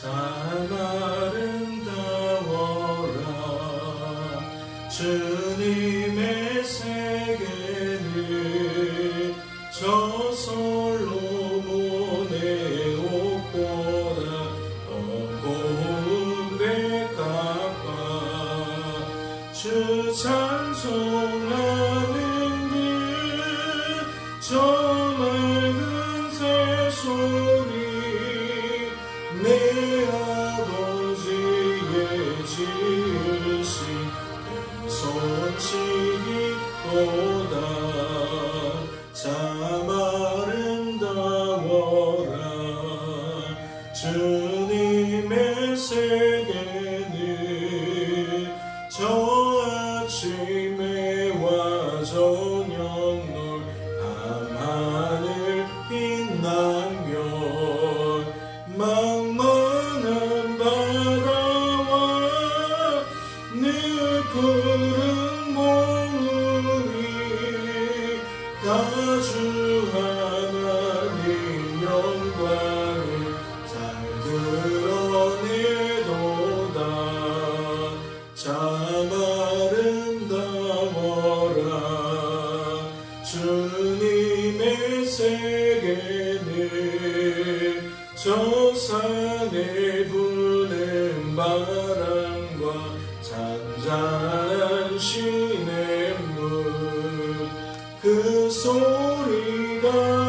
참 아름다워라. 주님의 세계는 저솔 잔잔한 시냇물 그 소리 가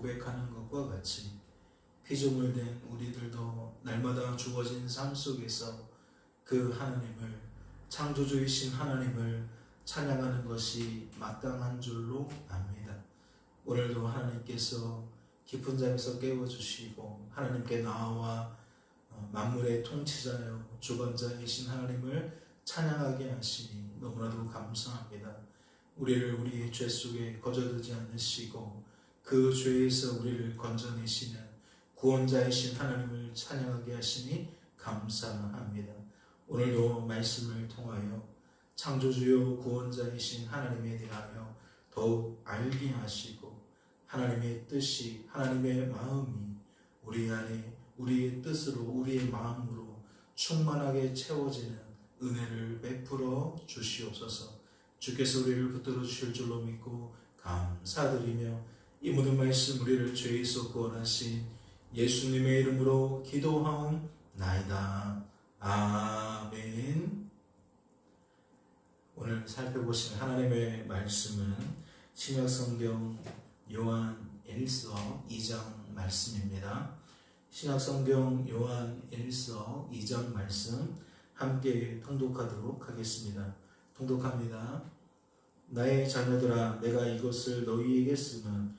고백하는 것과 같이 피조물 된 우리들도 날마다 주어진 삶 속에서 그 하나님을 창조주이신 하나님을 찬양하는 것이 마땅한 줄로 압니다. 오늘도 하나님께서 깊은 잠에서 깨워주시고 하나님께 나와 어, 만물의 통치자여 주관자이신 하나님을 찬양하게 하시니 너무나도 감사합니다. 우리를 우리의 죄 속에 거저두지 않으시고 그 죄에서 우리를 건져내시는 구원자이신 하나님을 찬양하게 하시니 감사합니다. 오늘도 말씀을 통하여 창조주요 구원자이신 하나님에 대하여 더욱 알게 하시고 하나님의 뜻이 하나님의 마음이 우리 안에 우리의 뜻으로 우리의 마음으로 충만하게 채워지는 은혜를 베풀어 주시옵소서. 주께서 우리를 붙들어 주실 줄로 믿고 감사드리며 이 모든 말씀 우리를 죄에서 구원하신 예수님의 이름으로 기도하옵나이다. 아멘. 오늘 살펴보신 하나님의 말씀은 신약성경 요한 1서 2장 말씀입니다. 신약성경 요한 1서 2장 말씀 함께 통독하도록 하겠습니다. 통독합니다. 나의 자녀들아 내가 이것을 너희에게 쓰면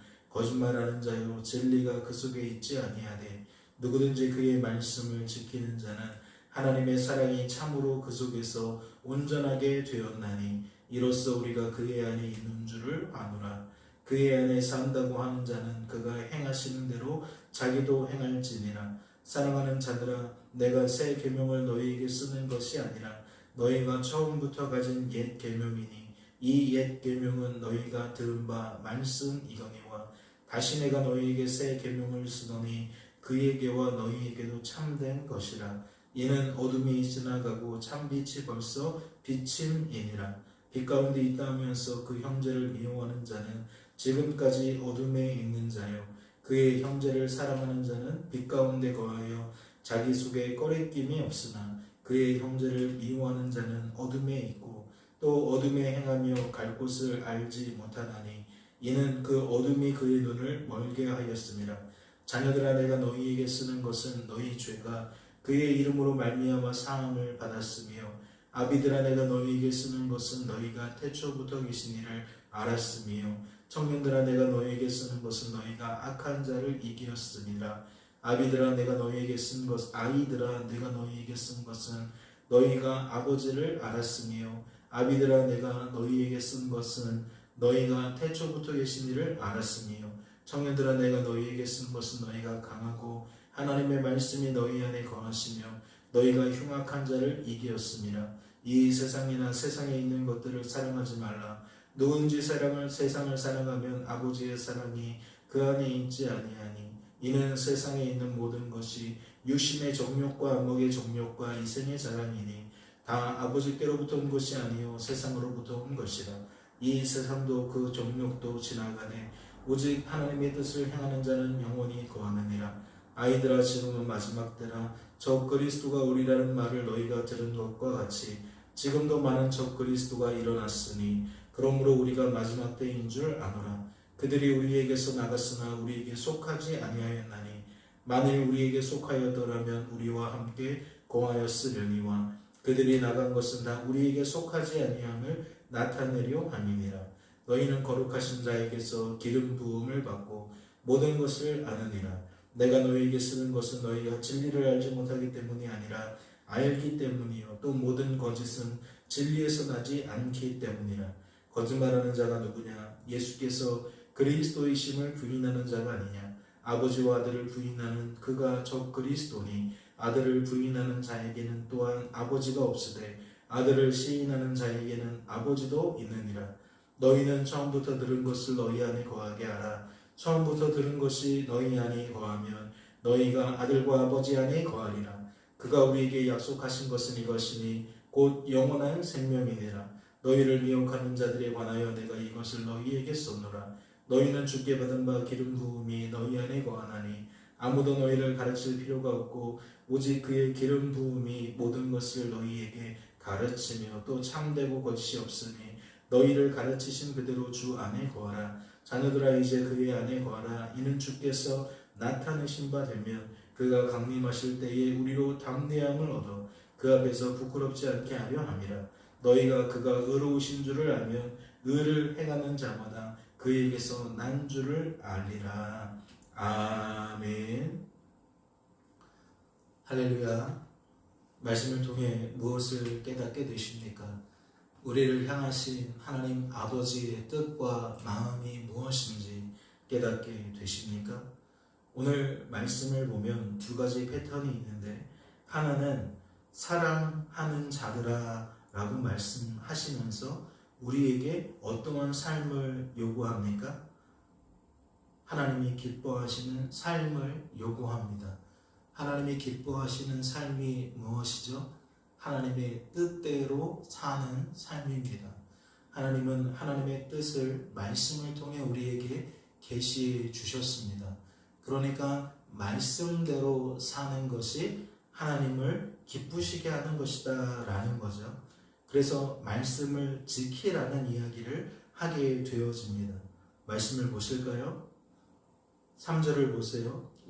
거짓말하는 자요 진리가 그 속에 있지 아니하되 누구든지 그의 말씀을 지키는 자는 하나님의 사랑이 참으로 그 속에서 온전하게 되었나니 이로써 우리가 그의 안에 있는 줄을 아노라. 그의 안에 산다고 하는 자는 그가 행하시는 대로 자기도 행할지니라. 사랑하는 자들아 내가 새 계명을 너희에게 쓰는 것이 아니라 너희가 처음부터 가진 옛 계명이니 이 옛 계명은 너희가 들은 바 말씀이거니와 다시 내가 너희에게 새 계명을 쓰노니 그에게와 너희에게도 참된 것이라. 이는 어둠이 지나가고 참 빛이 벌써 비침이니라. 빛 가운데 있다 하면서 그 형제를 미워하는 자는 지금까지 어둠에 있는 자요. 그의 형제를 사랑하는 자는 빛 가운데 거하여 자기 속에 꺼리낌이 없으나 그의 형제를 미워하는 자는 어둠에 있고 또 어둠에 행하며 갈 곳을 알지 못하나니 이는 그 어둠이 그의 눈을 멀게 하였습니다. 자녀들아 내가 너희에게 쓰는 것은 너희 죄가 그의 이름으로 말미암아 사함을 받았으며 아비들아 내가 너희에게 쓰는 것은 너희가 태초부터 계신 이를 알았으며 청년들아 내가 너희에게 쓰는 것은 너희가 악한 자를 이기었음이라 아비들아 내가 너희에게 쓴 것 아이들아 내가 너희에게 쓴 것은 너희가 아버지를 알았으며 아비들아 내가 너희에게 쓴 것은 너희가 태초부터 계신 이를 알았으며 청년들아 내가 너희에게 쓴 것은 너희가 강하고 하나님의 말씀이 너희 안에 거하시며 너희가 흉악한 자를 이기었음이라 이 세상이나 세상에 있는 것들을 사랑하지 말라. 누군지 사랑을 세상을 사랑하면 아버지의 사랑이 그 안에 있지 아니하니 이는 세상에 있는 모든 것이 유심의 정욕과 안목의 정욕과 이생의 자랑이니 다 아버지께로부터 온 것이 아니요 세상으로부터 온 것이라 이 세상도 그 정욕도 지나가네. 오직 하나님의 뜻을 행하는 자는 영원히 거하느니라. 아이들아 지금은 마지막 때라. 저 그리스도가 우리라는 말을 너희가 들은 것과 같이 지금도 많은 적 그리스도가 일어났으니 그러므로 우리가 마지막 때인 줄 아노라. 그들이 우리에게서 나갔으나 우리에게 속하지 아니하였나니 만일 우리에게 속하였더라면 우리와 함께 공하였으려니와 그들이 나간 것은 다 우리에게 속하지 아니함을 나타내려 함이니라. 너희는 거룩하신 자에게서 기름 부음을 받고 모든 것을 아느니라. 내가 너희에게 쓰는 것은 너희가 진리를 알지 못하기 때문이 아니라 알기 때문이요. 또 모든 거짓은 진리에서 나지 않기 때문이라. 거짓말하는 자가 누구냐? 예수께서 그리스도이심을 부인하는 자가 아니냐? 아버지와 아들을 부인하는 그가 저 그리스도니 아들을 부인하는 자에게는 또한 아버지가 없으되 아들을 시인하는 자에게는 아버지도 있느니라. 너희는 처음부터 들은 것을 너희 안에 거하게 하라. 처음부터 들은 것이 너희 안에 거하면 너희가 아들과 아버지 안에 거하리라. 그가 우리에게 약속하신 것은 이것이니 곧 영원한 생명이니라. 너희를 미혹하는 자들에 관하여 내가 이것을 너희에게 쏘노라. 너희는 주께 받은 바 기름 부음이 너희 안에 거하나니 아무도 너희를 가르칠 필요가 없고 오직 그의 기름 부음이 모든 것을 너희에게 가르치며 또 참되고 거짓이 없으니 너희를 가르치신 그대로 주 안에 거하라. 자녀들아 이제 그의 안에 거하라. 이는 주께서 나타내신 바 되면 그가 강림하실 때에 우리로 담대함을 얻어 그 앞에서 부끄럽지 않게 하려 함이라. 너희가 그가 의로우신 줄을 알면 의를 행하는 자마다 그에게서 난 줄을 알리라. 아멘. 할렐루야 말씀을 통해 무엇을 깨닫게 되십니까? 우리를 향하신 하나님 아버지의 뜻과 마음이 무엇인지 깨닫게 되십니까? 오늘 말씀을 보면 두 가지 패턴이 있는데 하나는 사랑하는 자들아 라고 말씀하시면서 우리에게 어떠한 삶을 요구합니까? 하나님이 기뻐하시는 삶을 요구합니다. 하나님이 기뻐하시는 삶이 무엇이죠? 하나님의 뜻대로 사는 삶입니다. 하나님은 하나님의 뜻을 말씀을 통해 우리에게 계시해 주셨습니다. 그러니까 말씀대로 사는 것이 하나님을 기쁘시게 하는 것이다 라는 거죠. 그래서 말씀을 지키라는 이야기를 하게 되어집니다. 말씀을 보실까요? 3절을 보세요.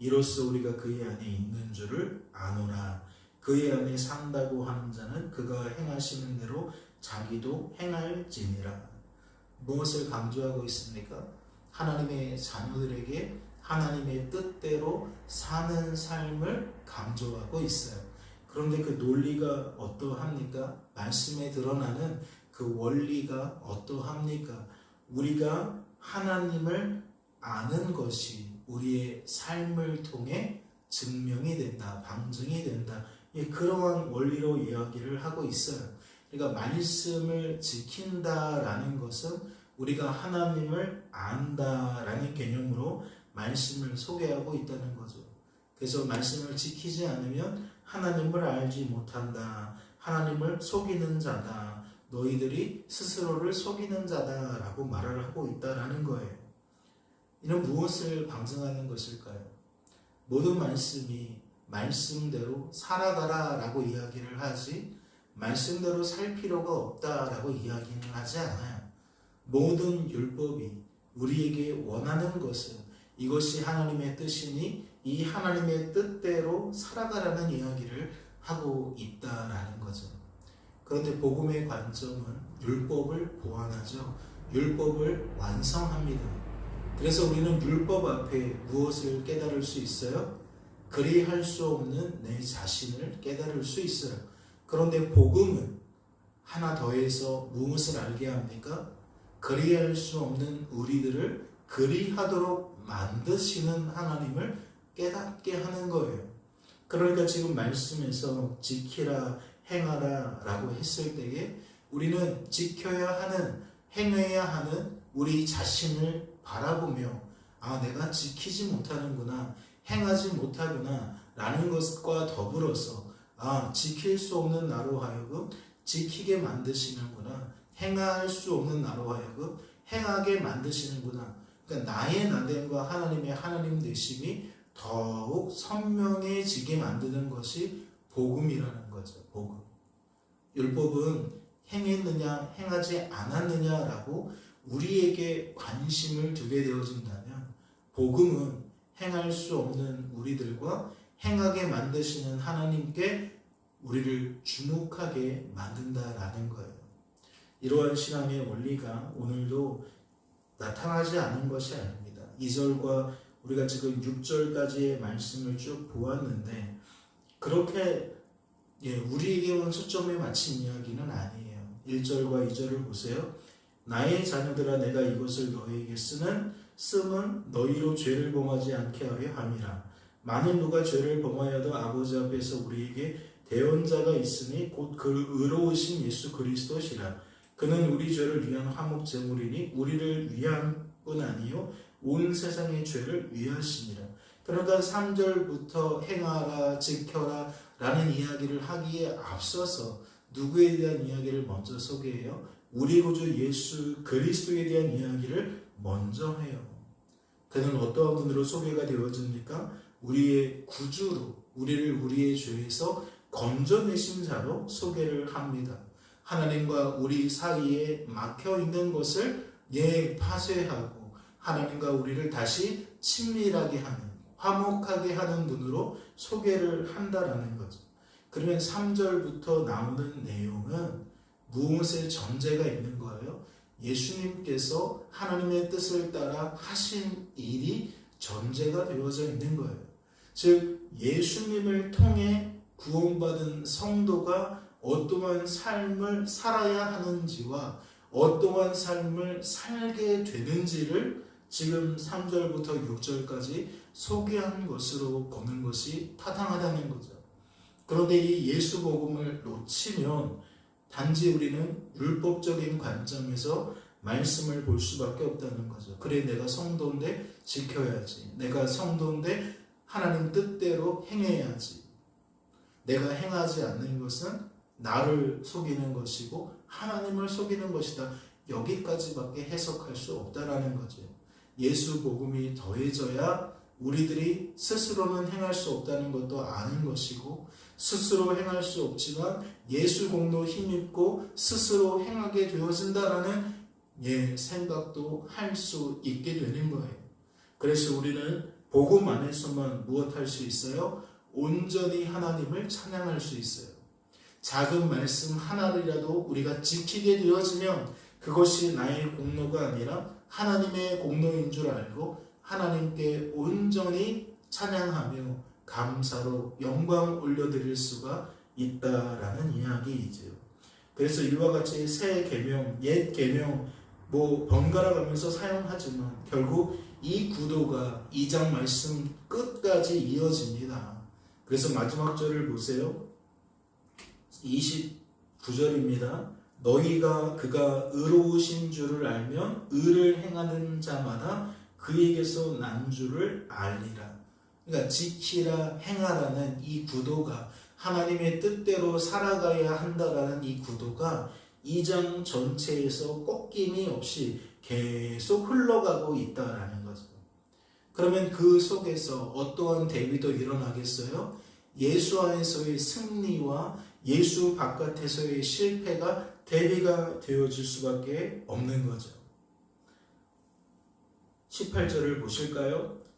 이로써 우리가 그의 안에 있는 줄을 아노라 그의 안에 산다고 하는 자는 그가 행하시는 대로 자기도 행할지니라 무엇을 강조하고 있습니까? 하나님의 자녀들에게 하나님의 뜻대로 사는 삶을 강조하고 있어요. 그런데 그 논리가 어떠합니까? 말씀에 드러나는 그 원리가 어떠합니까? 우리가 하나님을 아는 것이 우리의 삶을 통해 증명이 된다, 방증이 된다. 예, 그러한 원리로 이야기를 하고 있어요. 그러니까 말씀을 지킨다라는 것은 우리가 하나님을 안다라는 개념으로 말씀을 소개하고 있다는 거죠. 그래서 말씀을 지키지 않으면 하나님을 알지 못한다. 하나님을 속이는 자다. 너희들이 스스로를 속이는 자다라고 말을 하고 있다라는 거예요. 이는 무엇을 방증하는 것일까요? 모든 말씀이 말씀대로 살아가라 라고 이야기를 하지 말씀대로 살 필요가 없다 라고 이야기는 하지 않아요. 모든 율법이 우리에게 원하는 것은 이것이 하나님의 뜻이니 이 하나님의 뜻대로 살아가라는 이야기를 하고 있다라는 거죠. 그런데 복음의 관점은 율법을 보완하죠. 율법을 완성합니다. 그래서 우리는 율법 앞에 무엇을 깨달을 수 있어요? 그리할 수 없는 내 자신을 깨달을 수 있어요. 그런데 복음은 하나 더해서 무엇을 알게 합니까? 그리할 수 없는 우리들을 그리하도록 만드시는 하나님을 깨닫게 하는 거예요. 그러니까 지금 말씀에서 지키라, 행하라 라고 했을 때에 우리는 지켜야 하는, 행해야 하는 우리 자신을 바라보며 아, 내가 지키지 못하는구나, 행하지 못하구나 라는 것과 더불어서 아, 지킬 수 없는 나로 하여금 지키게 만드시는구나. 행할 수 없는 나로 하여금 행하게 만드시는구나. 그러니까 나의 나됨과 하나님의 하나님 되심이 더욱 선명해지게 만드는 것이 복음이라는 거죠. 복음. 율법은 행했느냐, 행하지 않았느냐라고 우리에게 관심을 두게 되어진다면 복음은 행할 수 없는 우리들과 행하게 만드시는 하나님께 우리를 주목하게 만든다라는 거예요. 이러한 신앙의 원리가 오늘도 나타나지 않은 것이 아닙니다. 2절과 우리가 지금 6절까지의 말씀을 쭉 보았는데 그렇게 예, 우리에게만 초점에 맞춘 이야기는 아니에요. 1절과 2절을 보세요. 나의 자녀들아 내가 이것을 너희에게 쓰는 씀은 너희로 죄를 범하지 않게 하려 함이라. 만일 누가 죄를 범하여도 아버지 앞에서 우리에게 대언자가 있으니 곧 그 의로우신 예수 그리스도시라. 그는 우리 죄를 위한 화목 제물이니 우리를 위한 뿐 아니요 온 세상의 죄를 위하시니라. 그러니까 3절부터 행하라 지켜라 라는 이야기를 하기에 앞서서 누구에 대한 이야기를 먼저 소개해요? 우리 구주 예수 그리스도에 대한 이야기를 먼저 해요. 그는 어떠한 분으로 소개가 되어집니까? 우리의 구주로 우리를 우리의 죄에서 건져내신 자로 소개를 합니다. 하나님과 우리 사이에 막혀 있는 것을 예 파쇄하고 하나님과 우리를 다시 친밀하게 하는 화목하게 하는 분으로 소개를 한다라는 거죠. 그러면 3절부터 나오는 내용은 무엇의 전제가 있는 거예요? 예수님께서 하나님의 뜻을 따라 하신 일이 전제가 되어져 있는 거예요. 즉, 예수님을 통해 구원받은 성도가 어떠한 삶을 살아야 하는지와 어떠한 삶을 살게 되는지를 지금 3절부터 6절까지 소개한 것으로 보는 것이 타당하다는 거죠. 그런데 이 예수 복음을 놓치면 단지 우리는 율법적인 관점에서 말씀을 볼 수밖에 없다는 거죠. 그래 내가 성도인데 지켜야지. 내가 성도인데 하나님 뜻대로 행해야지. 내가 행하지 않는 것은 나를 속이는 것이고 하나님을 속이는 것이다. 여기까지밖에 해석할 수 없다라는 거죠. 예수 복음이 더해져야 우리들이 스스로는 행할 수 없다는 것도 아는 것이고 스스로 행할 수 없지만 예수 공로 힘입고 스스로 행하게 되어진다라는 예 생각도 할 수 있게 되는 거예요. 그래서 우리는 복음 안에서만 무엇할 수 있어요? 온전히 하나님을 찬양할 수 있어요. 작은 말씀 하나라도 우리가 지키게 되어지면 그것이 나의 공로가 아니라 하나님의 공로인 줄 알고 하나님께 온전히 찬양하며 감사로 영광 올려드릴 수가 있다라는 이야기이지요. 그래서 이와 같이 새 계명, 옛 계명 뭐 번갈아 가면서 사용하지만 결국 이 구도가 2장 말씀 끝까지 이어집니다. 그래서 마지막 절을 보세요. 29절입니다. 너희가 그가 의로우신 줄을 알면 의를 행하는 자마다 그에게서 난 줄을 알리라. 그러니까 지키라 행하라는 이 구도가 하나님의 뜻대로 살아가야 한다라는 이 구도가 2장 전체에서 꺾임이 없이 계속 흘러가고 있다라는 거죠. 그러면 그 속에서 어떠한 대비도 일어나겠어요? 예수 안에서의 승리와 예수 바깥에서의 실패가 대비가 되어질 수밖에 없는 거죠. 18절을 보실까요?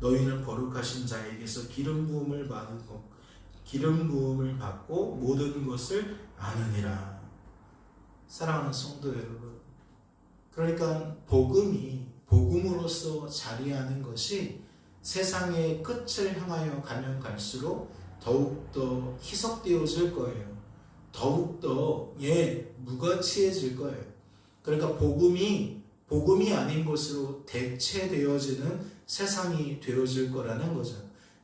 너희는 거룩하신 자에게서 기름 부음을 받은 것 기름 부음을 받고 모든 것을 아느니라. 사랑하는 성도 여러분. 그러니까 복음이 복음으로서 자리하는 것이 세상의 끝을 향하여 가면 갈수록 더욱더 희석되어질 거예요. 더욱더 예, 무가치해질 거예요. 그러니까 복음이 복음이 아닌 것으로 대체되어지는 세상이 되어질 거라는 거죠.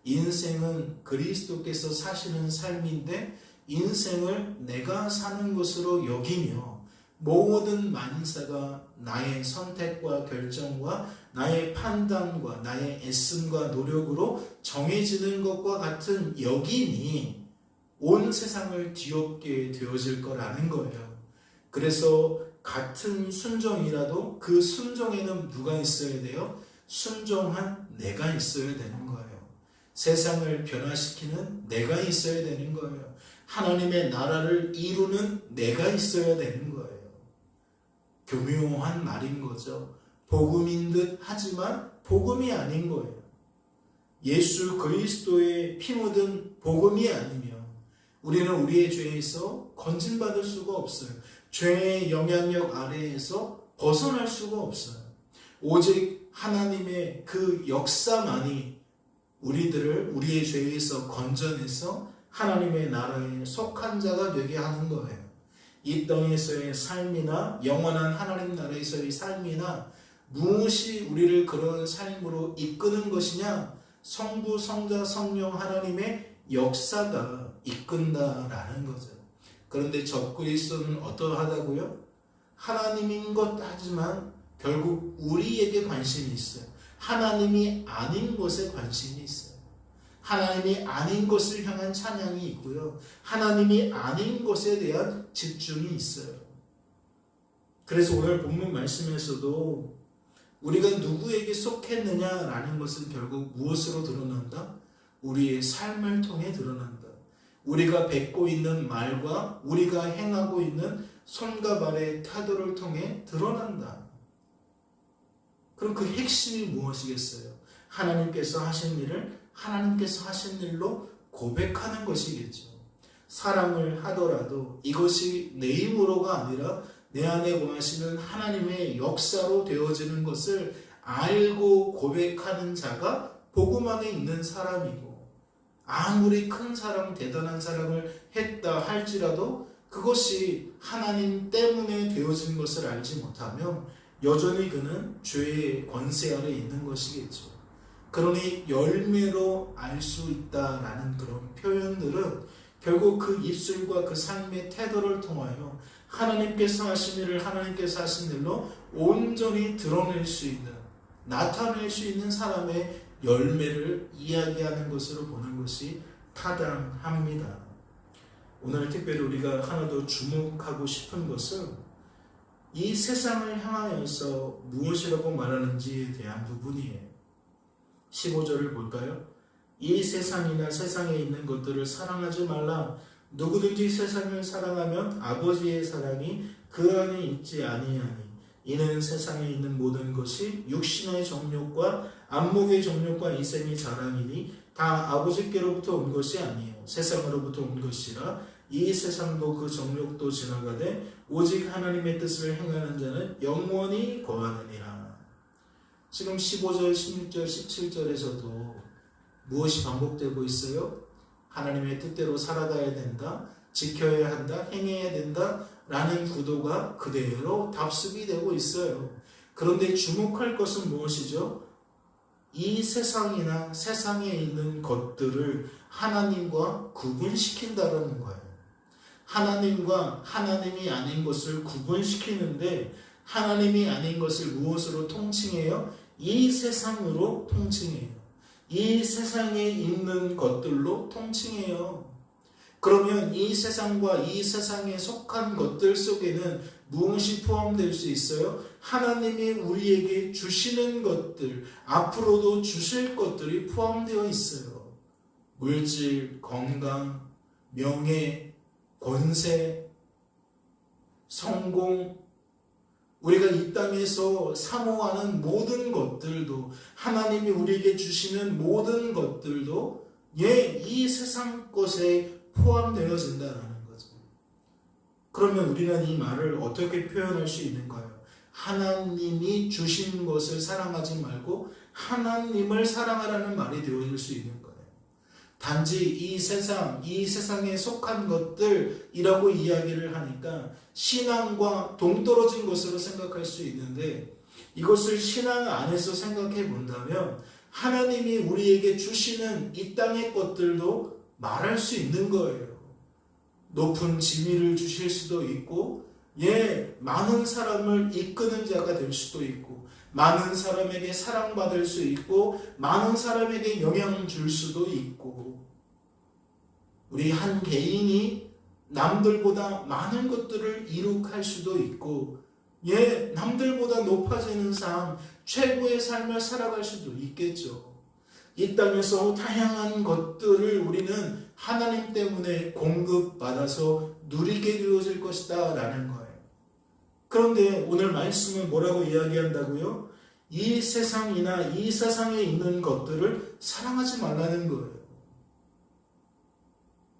인생은 그리스도께서 사시는 삶인데 인생을 내가 사는 것으로 여기며 모든 만사가 나의 선택과 결정과 나의 판단과 나의 애씀과 노력으로 정해지는 것과 같은 여김이 온 세상을 뒤엎게 되어질 거라는 거예요. 그래서 같은 순종이라도 그 순종에는 누가 있어야 돼요? 순종한 내가 있어야 되는 거예요. 세상을 변화시키는 내가 있어야 되는 거예요. 하나님의 나라를 이루는 내가 있어야 되는 거예요. 교묘한 말인 거죠. 복음인 듯 하지만 복음이 아닌 거예요. 예수 그리스도의 피 묻은 복음이 아니면 우리는 우리의 죄에서 건진받을 수가 없어요. 죄의 영향력 아래에서 벗어날 수가 없어요. 오직 하나님의 그 역사만이 우리들을 우리의 죄에서 건져내서 하나님의 나라에 속한 자가 되게 하는 거예요. 이 땅에서의 삶이나 영원한 하나님 나라에서의 삶이나 무엇이 우리를 그런 삶으로 이끄는 것이냐? 성부, 성자, 성령 하나님의 역사가 이끈다라는 거죠. 그런데 적그리스도는 어떠하다고요? 하나님인 것 하지만 결국 우리에게 관심이 있어요. 하나님이 아닌 것에 관심이 있어요. 하나님이 아닌 것을 향한 찬양이 있고요. 하나님이 아닌 것에 대한 집중이 있어요. 그래서 오늘 본문 말씀에서도 우리가 누구에게 속했느냐라는 것은 결국 무엇으로 드러난다? 우리의 삶을 통해 드러난다. 우리가 뱉고 있는 말과 우리가 행하고 있는 손과 발의 태도를 통해 드러난다. 그럼 그 핵심이 무엇이겠어요? 하나님께서 하신 일을 하나님께서 하신 일로 고백하는 것이겠죠. 사랑을 하더라도 이것이 내 힘으로가 아니라 내 안에 원하시는 하나님의 역사로 되어지는 것을 알고 고백하는 자가 복음 안에 있는 사람이고 아무리 큰 사랑, 대단한 사랑을 했다 할지라도 그것이 하나님 때문에 되어진 것을 알지 못하면 여전히 그는 죄의 권세 아래 있는 것이겠죠. 그러니 열매로 알 수 있다라는 그런 표현들은 결국 그 입술과 그 삶의 태도를 통하여 하나님께서 하신 일을 하나님께서 하신 일로 온전히 드러낼 수 있는 나타낼 수 있는 사람의 열매를 이야기하는 것으로 보는 것이 타당합니다. 오늘 특별히 우리가 하나 더 주목하고 싶은 것은 이 세상을 향하여서 무엇이라고 말하는지에 대한 부분이에요. 15절을 볼까요? 이 세상이나 세상에 있는 것들을 사랑하지 말라. 누구든지 세상을 사랑하면 아버지의 사랑이 그 안에 있지 아니하니 이는 세상에 있는 모든 것이 육신의 정욕과 안목의 정욕과 이생의 자랑이니 다 아버지께로부터 온 것이 아니요 세상으로부터 온 것이라 이 세상도 그 정욕도 지나가되 오직 하나님의 뜻을 행하는 자는 영원히 거하느니라. 지금 15절, 16절, 17절에서도 무엇이 반복되고 있어요? 하나님의 뜻대로 살아가야 된다, 지켜야 한다, 행해야 된다, 라는 구도가 그대로 답습이 되고 있어요. 그런데 주목할 것은 무엇이죠? 이 세상이나 세상에 있는 것들을 하나님과 구분시킨다는 거예요. 하나님과 하나님이 아닌 것을 구분시키는데 하나님이 아닌 것을 무엇으로 통칭해요? 이 세상으로 통칭해요. 이 세상에 있는 것들로 통칭해요. 그러면 이 세상과 이 세상에 속한 것들 속에는 무엇이 포함될 수 있어요? 하나님이 우리에게 주시는 것들, 앞으로도 주실 것들이 포함되어 있어요. 물질, 건강, 명예, 권세, 성공, 우리가 이 땅에서 사모하는 모든 것들도 하나님이 우리에게 주시는 모든 것들도 예, 이 세상 것에 포함되어진다는 거죠. 그러면 우리는 이 말을 어떻게 표현할 수 있는가요? 하나님이 주신 것을 사랑하지 말고 하나님을 사랑하라는 말이 되어질 수 있는. 단지 이 세상, 이 세상에 속한 것들이라고 이야기를 하니까 신앙과 동떨어진 것으로 생각할 수 있는데 이것을 신앙 안에서 생각해 본다면 하나님이 우리에게 주시는 이 땅의 것들도 말할 수 있는 거예요. 높은 지위를 주실 수도 있고, 예, 많은 사람을 이끄는 자가 될 수도 있고, 많은 사람에게 사랑받을 수 있고, 많은 사람에게 영향 줄 수도 있고, 우리 한 개인이 남들보다 많은 것들을 이룩할 수도 있고, 예, 남들보다 높아지는 삶, 최고의 삶을 살아갈 수도 있겠죠. 이 땅에서 다양한 것들을 우리는 하나님 때문에 공급받아서 누리게 되어질 것이다 라는 거예요. 그런데 오늘 말씀은 뭐라고 이야기한다고요? 이 세상이나 이 세상에 있는 것들을 사랑하지 말라는 거예요.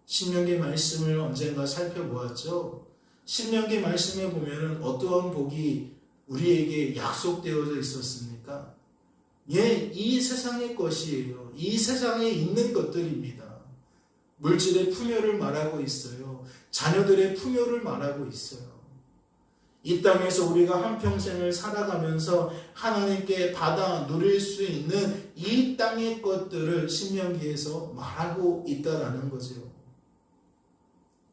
신명기 말씀을 언젠가 살펴보았죠. 신명기 말씀에 보면 어떠한 복이 우리에게 약속되어져 있었습니까? 예, 이 세상의 것이에요. 이 세상에 있는 것들입니다. 물질의 풍요를 말하고 있어요. 자녀들의 풍요를 말하고 있어요. 이 땅에서 우리가 한평생을 살아가면서 하나님께 받아 누릴 수 있는 이 땅의 것들을 신명기에서 말하고 있다라는 거죠.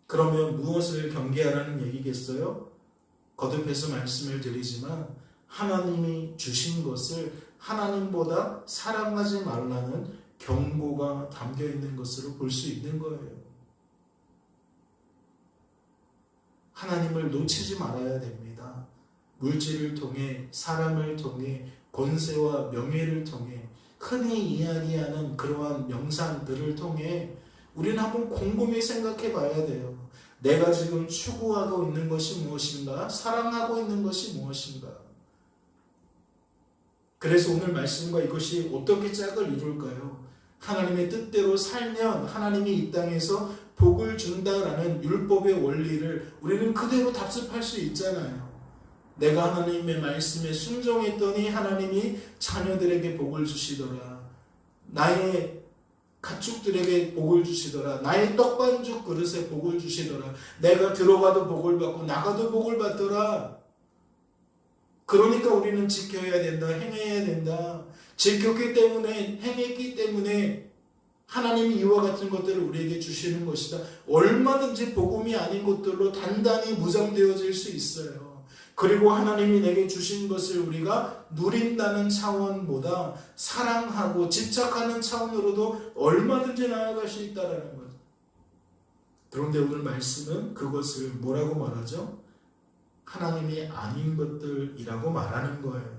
그러면 무엇을 경계하라는 얘기겠어요? 거듭해서 말씀을 드리지만 하나님이 주신 것을 하나님보다 사랑하지 말라는 경고가 담겨 있는 것으로 볼 수 있는 거예요. 하나님을 놓치지 말아야 됩니다. 물질을 통해, 사람을 통해, 권세와 명예를 통해, 흔히 이야기하는 그러한 명상들을 통해 우리는 한번 곰곰이 생각해 봐야 돼요. 내가 지금 추구하고 있는 것이 무엇인가? 사랑하고 있는 것이 무엇인가? 그래서 오늘 말씀과 이것이 어떻게 짝을 이룰까요? 하나님의 뜻대로 살면 하나님이 이 땅에서 복을 준다라는 율법의 원리를 우리는 그대로 답습할 수 있잖아요. 내가 하나님의 말씀에 순종했더니 하나님이 자녀들에게 복을 주시더라. 나의 가축들에게 복을 주시더라. 나의 떡반죽 그릇에 복을 주시더라. 내가 들어가도 복을 받고 나가도 복을 받더라. 그러니까 우리는 지켜야 된다. 행해야 된다. 지켰기 때문에 행했기 때문에 하나님이 이와 같은 것들을 우리에게 주시는 것이다. 얼마든지 복음이 아닌 것들로 단단히 무장되어질 수 있어요. 그리고 하나님이 내게 주신 것을 우리가 누린다는 차원보다 사랑하고 집착하는 차원으로도 얼마든지 나아갈 수 있다라는 거죠. 그런데 오늘 말씀은 그것을 뭐라고 말하죠? 하나님이 아닌 것들이라고 말하는 거예요.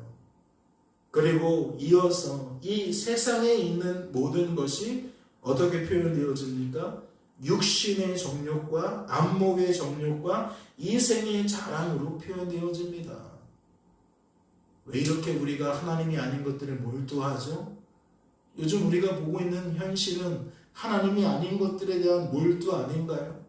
그리고 이어서 이 세상에 있는 모든 것이 어떻게 표현되어집니까? 육신의 정욕과 안목의 정욕과 이생의 자랑으로 표현되어집니다. 왜 이렇게 우리가 하나님이 아닌 것들에 몰두하죠? 요즘 우리가 보고 있는 현실은 하나님이 아닌 것들에 대한 몰두 아닌가요?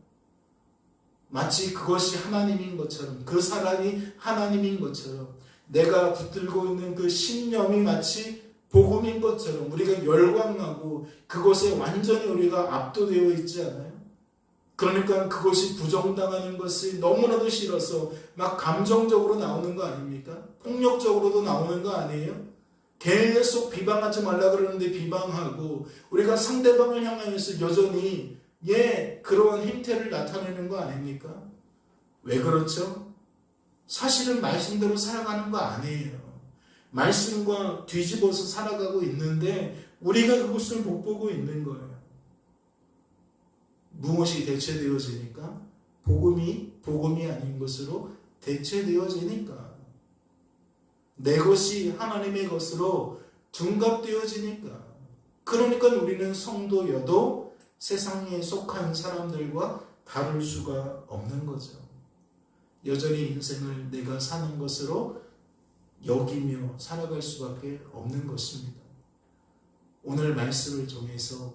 마치 그것이 하나님인 것처럼 그 사람이 하나님인 것처럼 내가 붙들고 있는 그 신념이 마치 복음인 것처럼 우리가 열광하고 그것에 완전히 우리가 압도되어 있지 않아요? 그러니까 그것이 부정당하는 것이 너무나도 싫어서 막 감정적으로 나오는 거 아닙니까? 폭력적으로도 나오는 거 아니에요? 계속 비방하지 말라 그러는데 비방하고 우리가 상대방을 향하여서 여전히 예 그러한 행태를 나타내는 거 아닙니까? 왜 그렇죠? 사실은 말씀대로 살아가는 거 아니에요. 말씀과 뒤집어서 살아가고 있는데 우리가 그것을 못 보고 있는 거예요. 무엇이 대체되어지니까 복음이 복음이 아닌 것으로 대체되어지니까 내 것이 하나님의 것으로 둔갑되어지니까 그러니까 우리는 성도여도 세상에 속한 사람들과 다를 수가 없는 거죠. 여전히 인생을 내가 사는 것으로 여기며 살아갈 수밖에 없는 것입니다. 오늘 말씀을 통해서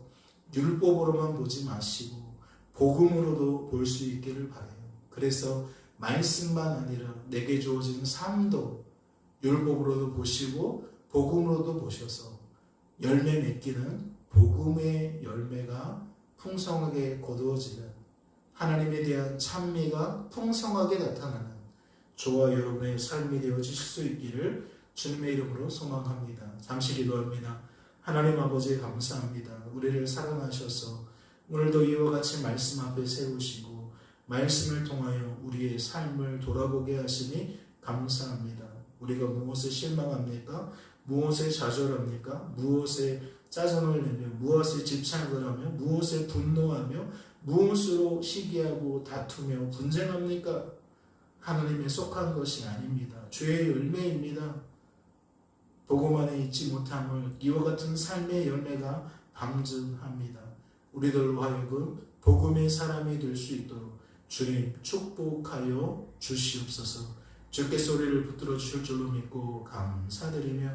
율법으로만 보지 마시고 복음으로도 볼 수 있기를 바래요. 그래서 말씀만 아니라 내게 주어진 삶도 율법으로도 보시고 복음으로도 보셔서 열매 맺기는 복음의 열매가 풍성하게 거두어지는 하나님에 대한 찬미가 풍성하게 나타나는 저와 여러분의 삶이 되어지실 수 있기를 주님의 이름으로 소망합니다. 잠시 기도합니다. 하나님 아버지 감사합니다. 우리를 사랑하셔서 오늘도 이와 같이 말씀 앞에 세우시고 말씀을 통하여 우리의 삶을 돌아보게 하시니 감사합니다. 우리가 무엇에 실망합니까? 무엇에 좌절합니까? 무엇에 짜증을 내며 무엇에 집착을 하며 무엇에 분노하며 무엇으로 시기하고 다투며 분쟁합니까? 하나님에 속한 것이 아닙니다. 죄의 열매입니다. 복음 안에 있지 못함을 이와 같은 삶의 열매가 방증합니다. 우리들로 하여금 복음의 사람이 될 수 있도록 주님 축복하여 주시옵소서. 주께서 우리를 붙들어 주실 줄로 믿고 감사드리며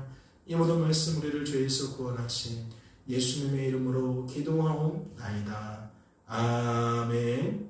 이 모든 말씀 우리를 죄에서 구원하신 예수님의 이름으로 기도하옵나이다. 아멘.